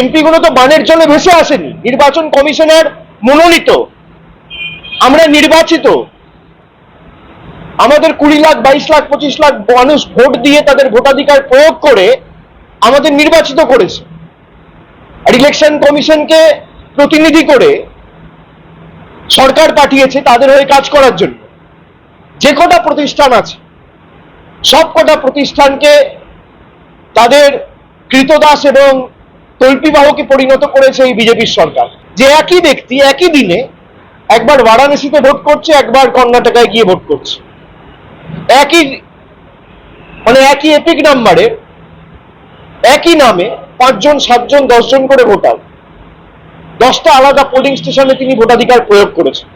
MP গুলো তো বানের জলে ভেসে আসেনি। নির্বাচন কমিশনের মনোনীত। আমরা নির্বাচিত। আমাদের কুড়ি লাখ, বাইশ লাখ, পঁচিশ লাখ মানুষ ভোট দিয়ে তাদের ভোটাধিকার প্রয়োগ করে আমাদের নির্বাচিত করেছে। আর ইলেকশন কমিশনকে প্রতিনিধি করে সরকার পাঠিয়েছে তাদের হয়ে কাজ করার জন্য। যে কটা প্রতিষ্ঠান আছে, সব কটা প্রতিষ্ঠানকে তাদের কৃতদাস এবং তল্পিবাহকে পরিণত করেছে এই বিজেপির সরকার। যে একই ব্যক্তি একই দিনে একবার বারাণসীতে ভোট করছে, একবার কর্ণাটকায় গিয়ে ভোট করছে। একই মানে একই এপিক নাম্বারে, একই নামে পাঁচজন, সাতজন, দশজন করে ভোটার। দশটা আলাদা পোলিং স্টেশনে তিনি ভোটাধিকার প্রয়োগ করেছেন।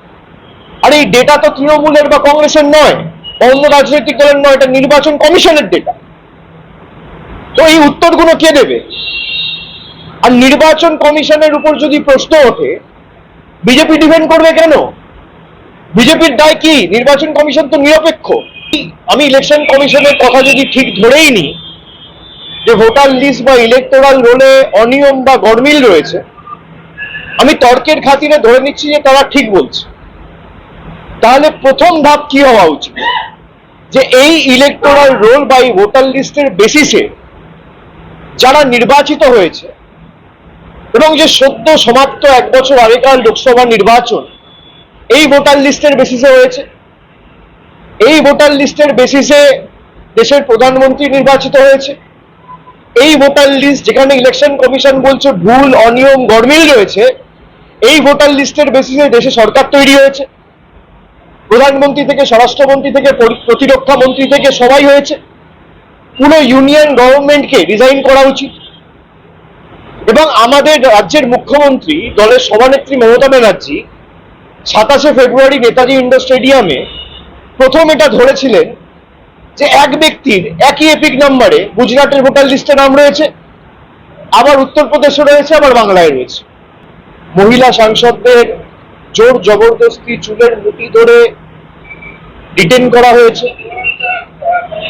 আর এই ডেটা তো তৃণমূলের বা কংগ্রেসের নয় অন্য রাজনৈতিক দলের নয়, এটা নির্বাচন কমিশনের ডেটা তো এই উত্তরগুলো কে দেবে? আর নির্বাচন কমিশনের উপর যদি প্রশ্ন ওঠে, বিজেপি ডিফেন্ড করবে কেন? বিজেপির দায় কি? নির্বাচন কমিশন তো নিরপেক্ষ। আমি ইলেকশন কমিশনের কথা যদি ঠিক ধরেই নিই, যে ভোটার লিস্ট বা ইলেকটোরাল রোলে অনিয়ম বা গরমিল রয়েছে, আমি তর্কের খাতিরে ধরে নিচ্ছি যে তারা ঠিক বলছে। তাহলে প্রথম ধাপ কি হওয়া উচিত? যে এই ইলেকটোরাল রোল বা এই ভোটার লিস্টের বেসিসে যারা নির্বাচিত হয়েছে এবং যে সদ্য সমাপ্ত এক বছর আগেকার লোকসভা নির্বাচন, এই ভোটার লিস্টের বেসিসে হয়েছে। এই ভোটার লিস্টের বেসিসে দেশের প্রধানমন্ত্রী নির্বাচিত হয়েছে। এই ভোটার লিস্ট যেখানে ইলেকশন কমিশন বলছে ভুল, অনিয়ম, গরমিল রয়েছে, এই ভোটার লিস্টের বেসিসে দেশে সরকার তৈরি হয়েছে। প্রধানমন্ত্রী থেকে, স্বরাষ্ট্রমন্ত্রী থেকে প্রতিরক্ষা মন্ত্রী থেকে সবাই হয়েছে। পুরো ইউনিয়ন গভর্নমেন্টকে রিজাইন করা উচিত। এবং আমাদের রাজ্যের মুখ্যমন্ত্রী, দলের সভানেত্রী মমতা ব্যানার্জি সাতাশে ফেব্রুয়ারি নেতাজি ইন্ডোর স্টেডিয়ামে প্রথম এটা ধরেছিলেন যে এক ব্যক্তির একই এপিক নাম্বারে গুজরাটের ভোটার লিস্টে নাম রয়েছে, আবার উত্তরপ্রদেশে রয়েছে, আবার বাংলায় রয়েছে। মহিলা সাংসদদের জোর জবরদস্তি চুলের মুঠি ধরে ডিটেন করা হয়েছে,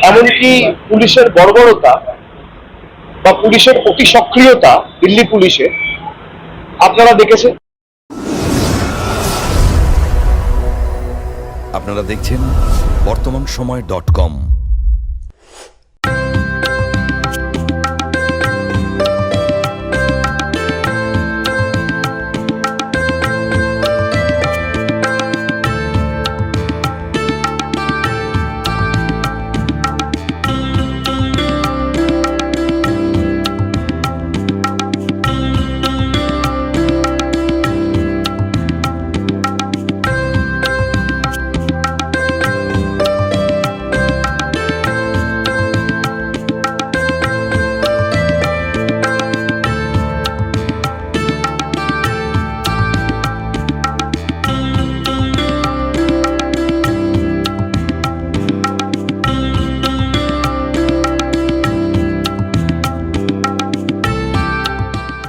এমনকি পুলিশের বর্বরতা বা পুলিশের অতি সক্রিয়তা দিল্লি পুলিশে আপনারা দেখেছেন? আপনারা দেখছেন বর্তমান সময় ডট কম।